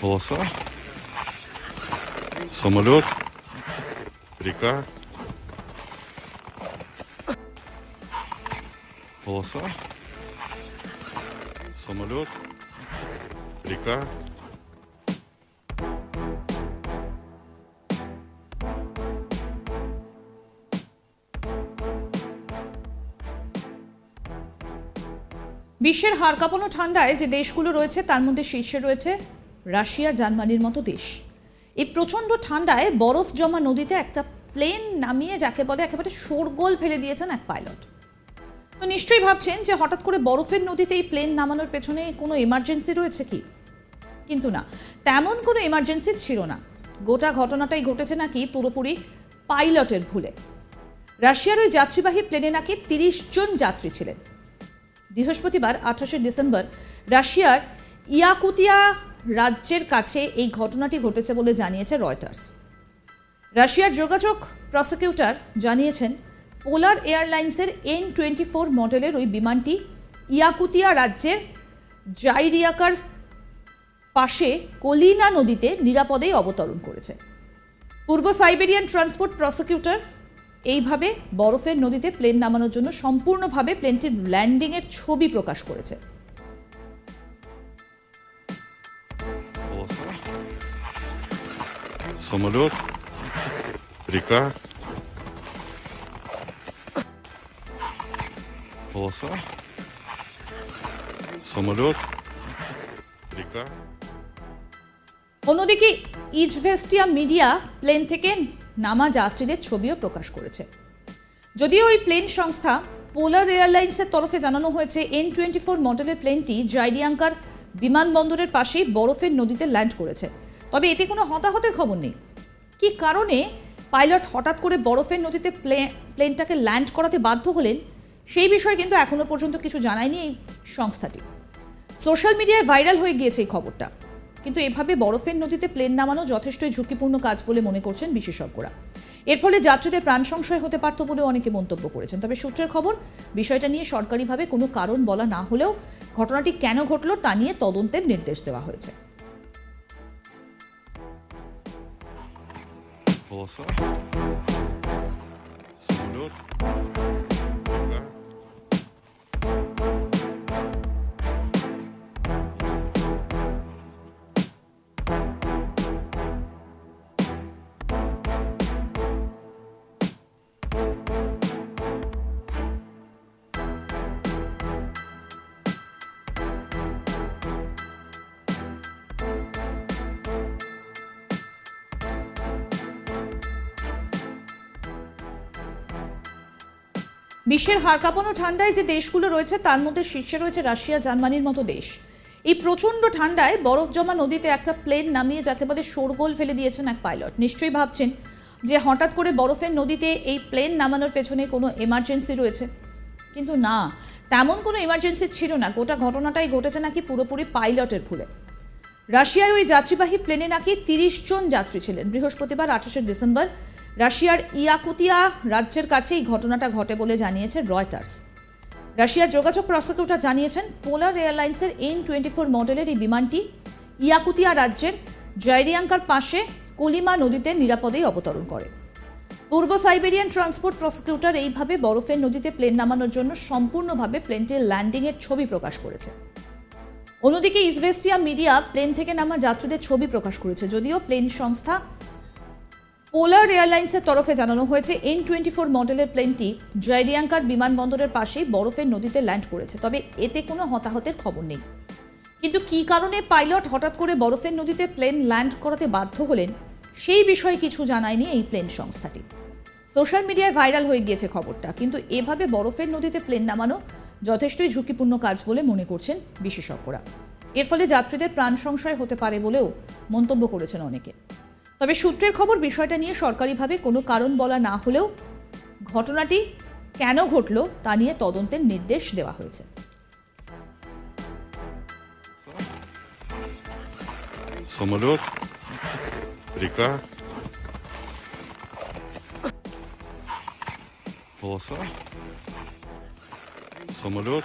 Полоса. Самолет. Река. Полоса. Самолет. Река. বিশ্বের হাড় কাঁপানো ঠান্ডায় যে দেশগুলো রয়েছে তার মধ্যে শীর্ষে রয়েছে রাশিয়া, জার্মানির মতো দেশ। এই প্রচণ্ড ঠান্ডায় বরফ জমা নদীতে একটা প্লেন নামিয়ে যাকে বলে একেবারে শোরগোল ফেলে দিয়েছেন এক পাইলট। তো নিশ্চয়ই ভাবছেন যে হঠাৎ করে বরফের নদীতে এই প্লেন নামানোর পেছনে কোনো এমার্জেন্সি রয়েছে কি? কিন্তু না, তেমন কোনো এমার্জেন্সি ছিল না। গোটা ঘটনাটাই ঘটেছে নাকি পুরোপুরি পাইলটের ভুলে। রাশিয়ার ওই যাত্রীবাহী প্লেনে নাকি তিরিশ জন যাত্রী ছিলেন। বৃহস্পতিবার আঠাশে ডিসেম্বর রাশিয়ার ইয়াকুতিয়া রাজ্যের কাছে এই ঘটনাটি ঘটেছে বলে জানিয়েছে রয়টার্স। রাশিয়ার যোগাযোগ প্রসিকিউটর জানিয়েছেন, পোলার এয়ারলাইন্সের এন টোয়েন্টি ফোর মডেলের ওই বিমানটি ইয়াকুতিয়া রাজ্যের জাইরিয়াকার পাশে কলিনা নদীতে নিরাপদেই অবতরণ করেছে। পূর্ব সাইবেরিয়ান ট্রান্সপোর্ট প্রসিকিউটর এইভাবে বরফের নদীতে প্লেন নামানোর জন্য সম্পূর্ণভাবে প্লেনটির ল্যান্ডিংয়ের ছবি প্রকাশ করেছে। Самолет. Река. Полоса. Самолет. Река. অন্যদিকে ইজভেস্টিয়া মিডিয়া প্লেন থেকে নামা যাত্রীদের ছবিও প্রকাশ করেছে যদিও ওই প্লেন সংস্থা পোলার এয়ারলাইন্সের তরফে জানানো হয়েছে এন টোয়েন্টি ফোর মডেলের প্লেনটি জাইডিয়াঙ্কার বিমানবন্দরের পাশেই বরফের নদীতে ল্যান্ড করেছে তবে এতে কোনো হতাহতের খবর নেই। কি কারণে পাইলট হঠাৎ করে বরফের নদীতে প্লে, প্লেনটাকে ল্যান্ড করাতে বাধ্য হলেন, সেই বিষয়ে কিন্তু এখনও পর্যন্ত কিছু জানায়নি এই সংস্থাটি। সোশ্যাল মিডিয়ায় ভাইরাল হয়ে গিয়েছে এই খবরটা। কিন্তু এভাবে বরফের নদীতে প্লেন নামানো যথেষ্টই ঝুঁকিপূর্ণ কাজ বলে মনে করছেন বিশেষজ্ঞরা। এর ফলে যাত্রীদের প্রাণ সংশয় হতে পারত বলেও অনেকে মন্তব্য করেছেন। তবে সূত্রের খবর, বিষয়টা নিয়ে সরকারিভাবে কোনো কারণ বলা না হলেও ঘটনাটি কেন ঘটল তা নিয়ে তদন্তের নির্দেশ দেওয়া হয়েছে। Kolası var. Flör. বিশ্বের হাড় কাঁপানো ঠান্ডায় যে দেশগুলো রয়েছে, তার মধ্যে শীর্ষে রয়েছে রাশিয়া, জার্মানির মতো দেশ। এই প্রচণ্ড ঠান্ডায় বরফ জমা নদীতে একটা প্লেন নামিয়ে যাতে বলে শোরগোল ফেলে দিয়েছেন এক পাইলট। নিশ্চয়ই ভাবছেন যে হঠাৎ করে বরফের নদীতে এই প্লেন নামানোর পেছনে কোনো এমার্জেন্সি রয়েছে। কিন্তু না, তেমন কোনো এমার্জেন্সি ছিল না। গোটা ঘটনাটাই ঘটেছে নাকি পুরোপুরি পাইলটের ভুলে। রাশিয়ায় ওই যাত্রীবাহী প্লেনে নাকি তিরিশ জন যাত্রী ছিলেন। বৃহস্পতিবার, আঠাশে ডিসেম্বর রাশিয়ার ইয়াকুতিয়া রাজ্যের কাছে এই ঘটনাটা ঘটে বলে জানিয়েছে রয়টার্স। রাশিয়ার যোগাযোগ প্রসিকিউটর জানিয়েছেন, পোলার এয়ারলাইন্সের এন টোয়েন্টি ফোর মডেলের এই বিমানটি ইয়াকুতিয়া রাজ্যের জয়রিয়াঙ্কার পাশে কলিমা নদীতে নিরাপদেই অবতরণ করে। পূর্ব সাইবেরিয়ান ট্রান্সপোর্ট প্রসিকিউটর এইভাবে বরফের নদীতে প্লেন নামানোর জন্য সম্পূর্ণভাবে প্লেনটির ল্যান্ডিংয়ের ছবি প্রকাশ করেছে। অন্যদিকে ইসভেস্টিয়া মিডিয়া প্লেন থেকে নামা যাত্রীদের ছবি প্রকাশ করেছে, যদিও প্লেন সংস্থা পোলার এয়ারলাইন্সের তরফে জানানো হয়েছে এন টোয়েন্টি ফোর মডেলের প্লেনটি জয়ডিয়াঙ্কার বিমানবন্দরের পাশেই বরফের নদীতে ল্যান্ড করেছে, তবে এতে কোনো হতাহতের খবর নেই। কিন্তু কি কারণে পাইলট হঠাৎ করে বরফের নদীতে প্লেন ল্যান্ড করাতে বাধ্য হলেন, সেই বিষয়ে কিছু জানায়নি এই প্লেন সংস্থাটি। সোশ্যাল মিডিয়ায় ভাইরাল হয়ে গিয়েছে খবরটা, কিন্তু এভাবে বরফের নদীতে প্লেন নামানো যথেষ্টই ঝুঁকিপূর্ণ কাজ বলে মনে করছেন বিশেষজ্ঞরা। এর ফলে যাত্রীদের প্রাণ সংশয় হতে পারে বলেও মন্তব্য করেছেন অনেকে। তবে সূত্রের খবর বিষয়টা নিয়ে সরকারিভাবে কোনো কারণ বলা না হলেও ঘটনাটি কেন ঘটল তা নিয়ে তদন্তের নির্দেশ দেওয়া হয়েছে Самолет. Река. Полоса. Самолет.